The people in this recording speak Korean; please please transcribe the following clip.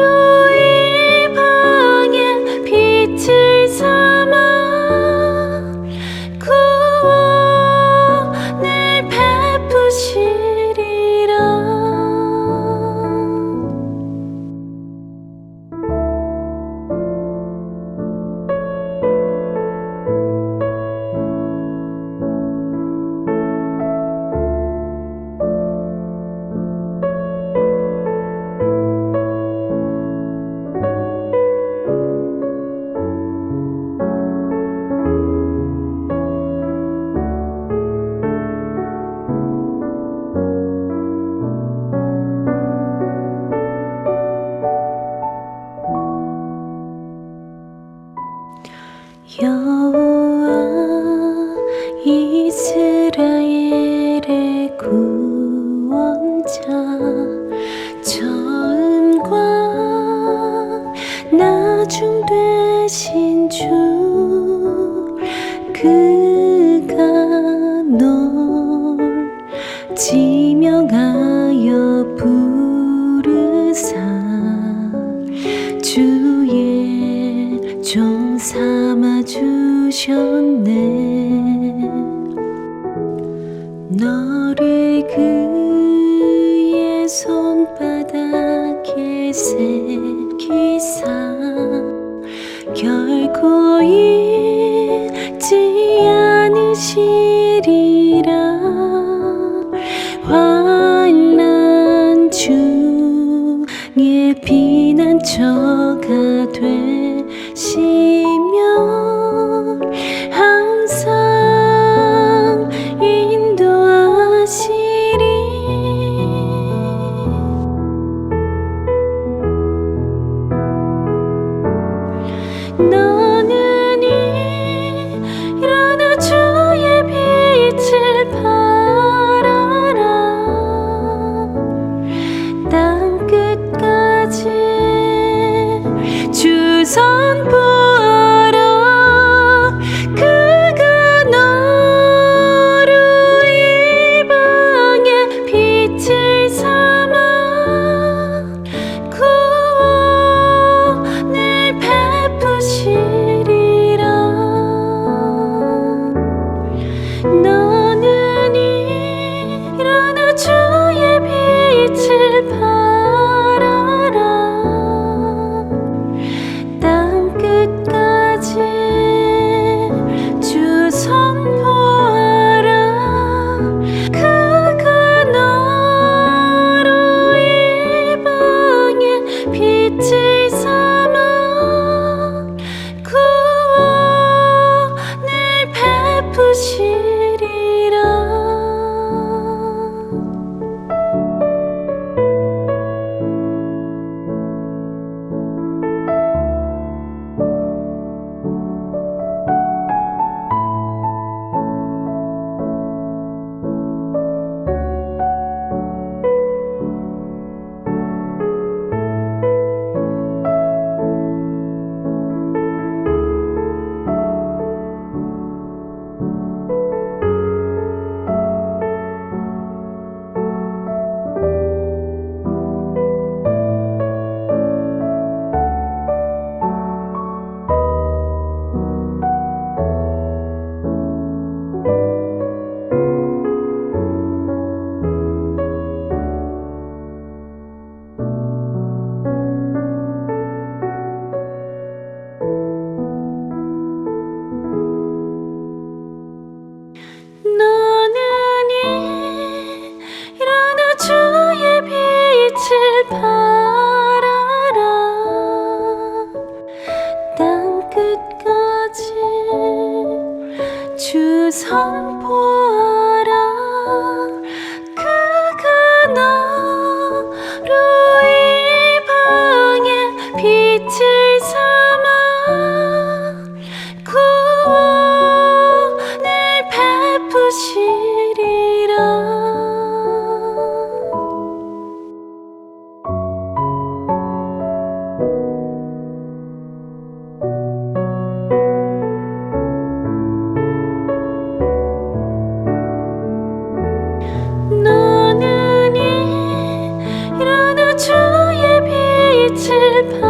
Guru 여호와 이스라엘의 구원자 처음과 나중 되신 주 그가 널 지. 종 삼아 주셨네. 너를 그의 손바닥에 새기 사. 결코 잊지 않으시리 너는 일어나 주의 빛을 받 只怕